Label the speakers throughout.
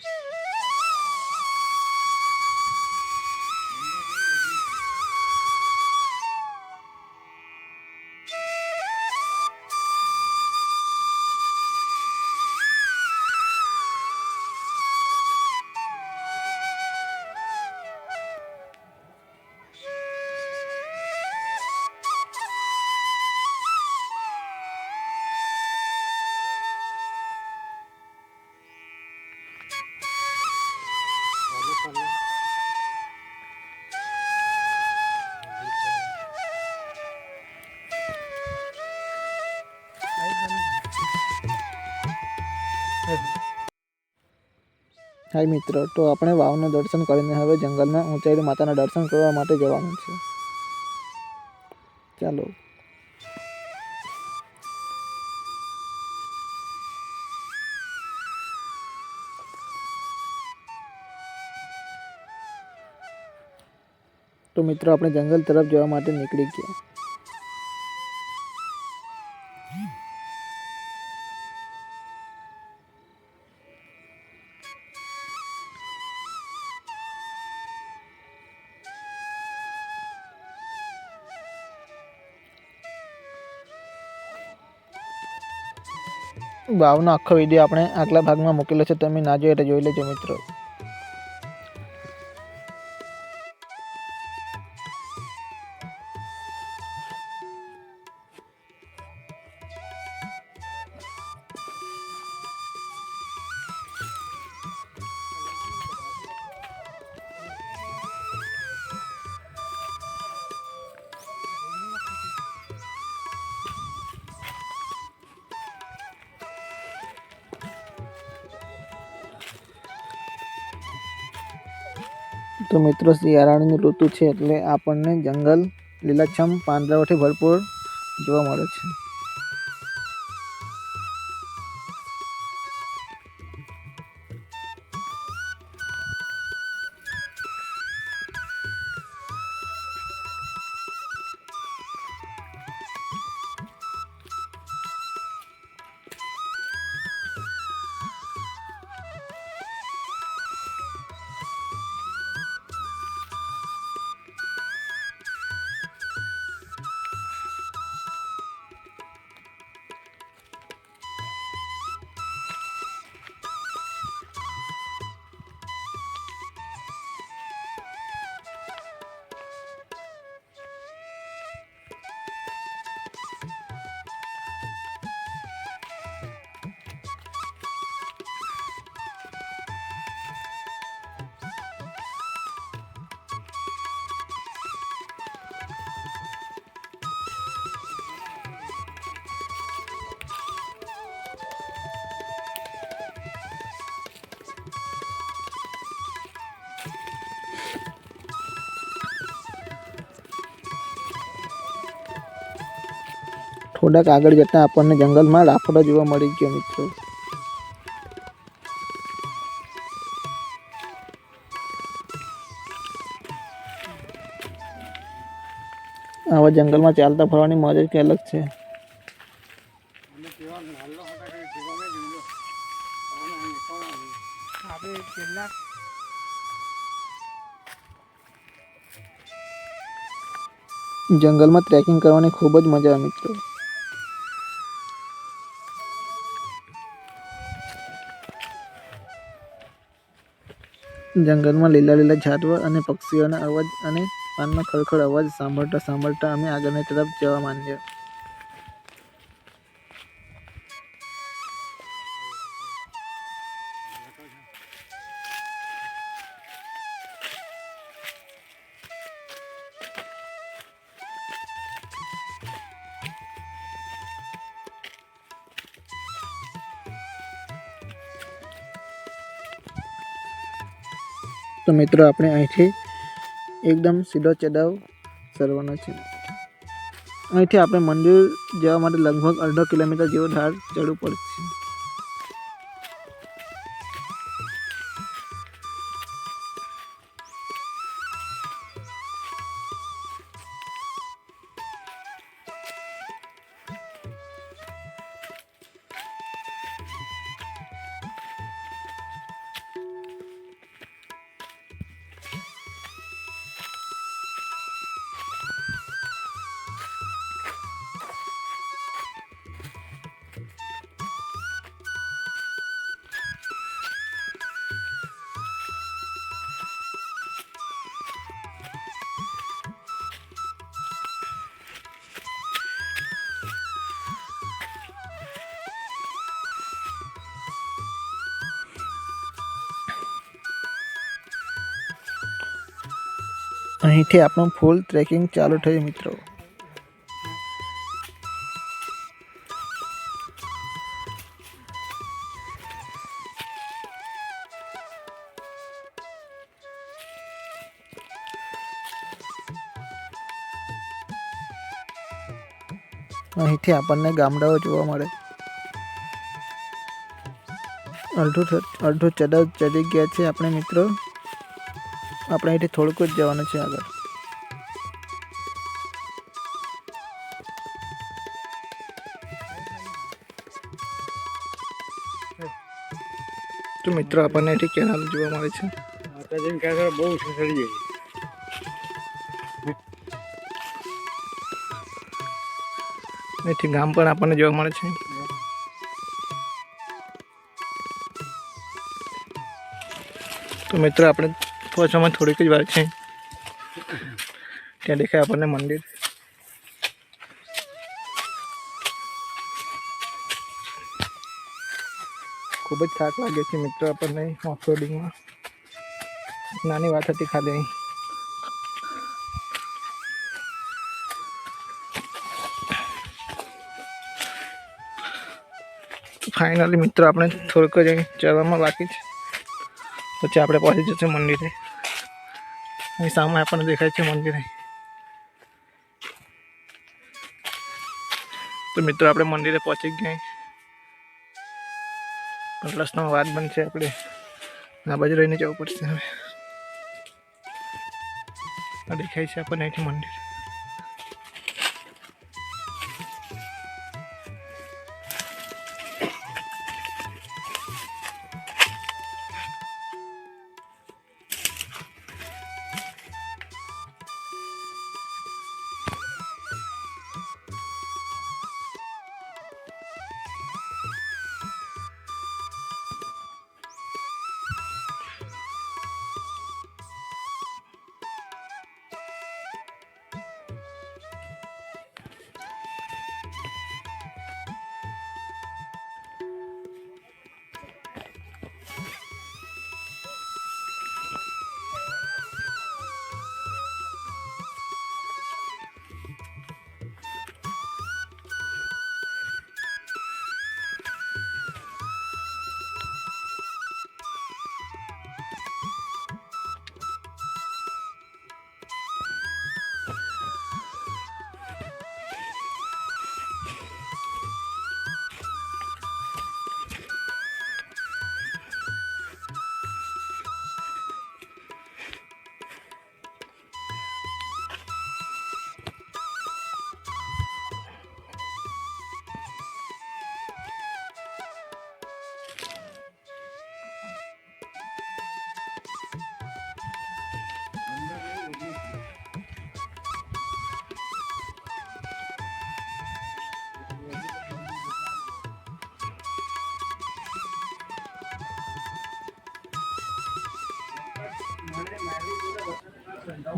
Speaker 1: times. હાય મિત્રો, તો આપણે વાવનું દર્શન કરીને હવે જંગલમાં ઊંચાઈ માતાના દર્શન કરવા માટે જવાનું છે. ચાલો. તો મિત્રો, આપણે જંગલ તરફ જવા માટે નીકળી ગયા. વાવનો આખો વીડિયો આપણે આગલા ભાગમાં મૂકેલો છે, તમે ના જોયો એટલે જોઈ લેજો મિત્રો. તો મિત્રો શિયાળાની ઋતુ છે એટલે આપણને જંગલ લીલાછમ પાંદડાઓથી ભરપૂર જોવા મળે છે. થોડાક આગળ જતાં આપણને જંગલમાં લાફડો જોવા મળી ગયો મિત્રો. આવા જંગલમાં ચાલતા ફરવાની મજા જ અલગ છે. જંગલમાં ટ્રેકિંગ કરવાની ખૂબ જ મજા આવે મિત્રો. જંગલમાં લીલા લીલા ઝાડવા અને પક્ષીઓના અવાજ અને પાનનો ખડખડ અવાજ સાંભળતા સાંભળતા અમે આગળની તરફ જવા માંડ્યા. તો મિત્રો, આપણે અહીંથી એકદમ સીધો ચડાવ કરવાનો છે. અહીંથી આપણે મંદિર જવા માટે લગભગ અડધો કિલોમીટર જેવો ઢાળ ચડવું પડશે. અહીંથી આપણું ફૂલ ટ્રેકિંગ ચાલુ થયું મિત્રો. અહીંથી આપણને ગામડાઓ જોવા મળે. અડધું અડધું ચડાવ ચડી ગયા છે આપણે મિત્રો. આપણે અહીંથી થોડુંક જ જવાનું છે આગળ. તો મિત્રો આપણને અહીંથી કેનાલ જોવા મળે છે?
Speaker 2: માતાજીની કાંકરા બહુ સસડી
Speaker 1: અહીંથી ગામ પણ આપણને જોવા મળે છે. તો મિત્રો આપણે પહોંચવામાં થોડીક જ વાર છે. ત્યાં દેખાય આપણને મંદિર. ખૂબ જ થાક લાગે છે મિત્રો આપણને ઓફરોડિંગમાં નાની વાત હતી ખાલી ફાઇનલી મિત્રો, આપણે થોડુંક જ અહીં ચડવામાં બાકી છે. પછી આપણે પહોંચી જશું મંદિરે. અહીં સામે આપણને દેખાય છે મંદિરે. તો મિત્રો, આપણે મંદિરે પહોંચી ગયા પણ રસ્તામાં વાત બનશે આપણે. આ બાજુ રહીને જવું પડશે હવે. દેખાય છે આપણને અહીંથી મંદિર.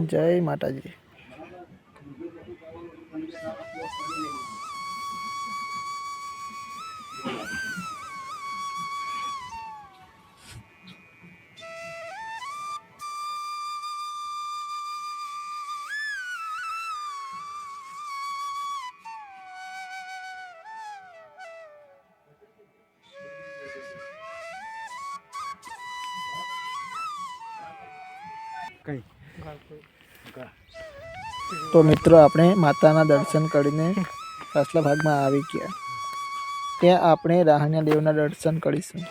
Speaker 1: જય માતાજી.
Speaker 2: કઈ?
Speaker 1: તો મિત્રો, આપણે માતાના દર્શન કરીને પાછલા ભાગમાં આવી ગયા. ત્યાં આપણે રાહણ્યા દેવના દર્શન કરીશું.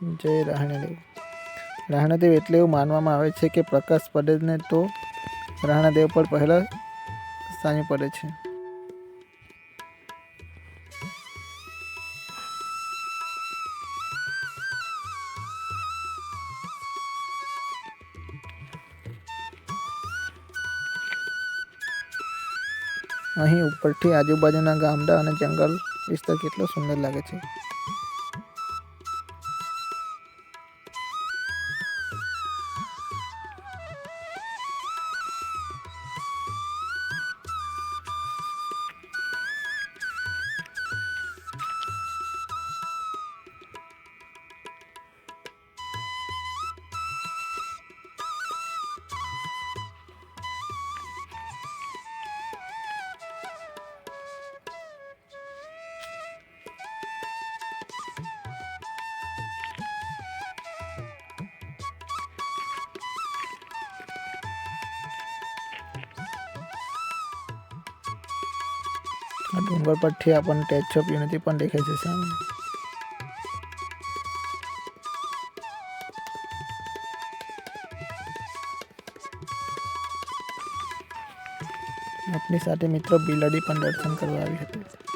Speaker 1: જય રાહણાદેવ. રાહણાદેવ એટલે એવું માનવામાં આવે છે કે પ્રકાશ પડે ને તો રાહણાદેવ પર પહેલાં સાંજ પડે છે. અહીં ઉપરથી આજુબાજુના ગામડા અને જંગલ વિસ્તાર કેટલો સુંદર લાગે છે. આ ડુંગર પરથી આપણને ટેચ ઓફ યુનિટી પણ દેખાય છે સામે. આપની સાથે મિત્રો બિલાડી પણ દર્શન કરવા આવી હતી.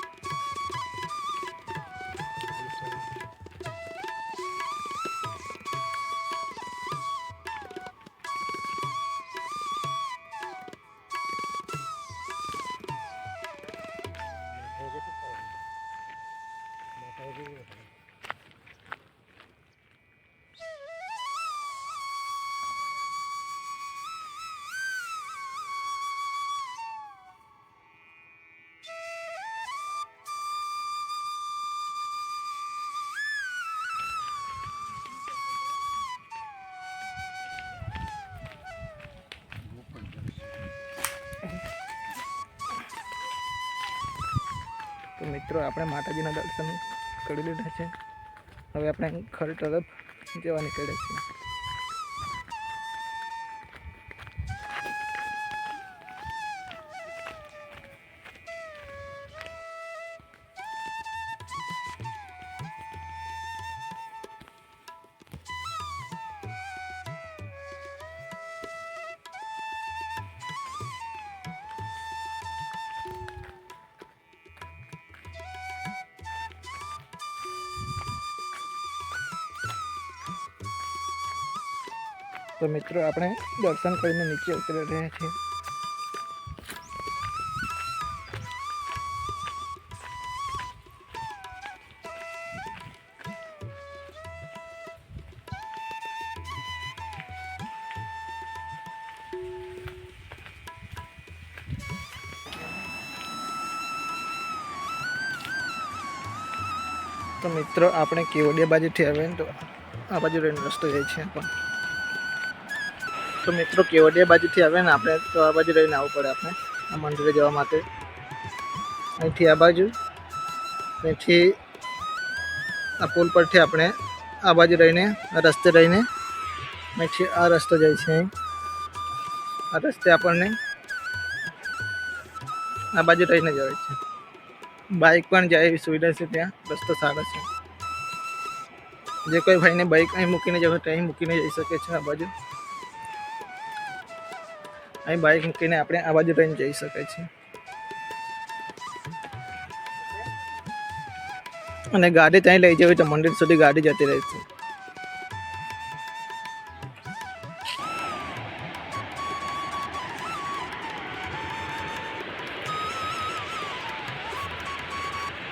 Speaker 1: મિત્રો આપણે માતાજીના દર્શન કરી લીધા છે. હવે આપણે ઘર તરફ જવા નીકળ્યા છીએ. તો મિત્રો, આપણે દર્શન કરીને નીચે ઉતરી રહ્યા છીએ. તો મિત્રો, આપણે કેવડિયા આવીએ ને તો આ બાજુ રસ્તો જાય છે પણ. તો મિત્રો કેવડિયા બાજુથી આવે ને આપણે તો આ બાજુ રહીને આવવું પડે આપણે, આ મંદિરે જવા માટે. અહીંથી આ બાજુ, અહીંથી આ પુલ પરથી આપણે આ બાજુ રહીને, આ રસ્તે રહીને અહીંથી આ રસ્તો જાય છે. આ રસ્તે આપણને આ બાજુ રહીને જવાય છે. બાઇક પણ જાય એવી સુવિધા છે ત્યાં, રસ્તો સારો છે. જે કોઈ ભાઈને બાઇક અહીં મૂકીને જવું તો અહીં મૂકીને જઈ શકે છે આ બાજુ. અહીં બાઇક મૂકીને આપણે આ બાજુ ટ્રેન જઈ શકાય છે. અને ગાડી ત્યાં લઈ જવી તો મંદિર સુધી ગાડી જતી રહે છે.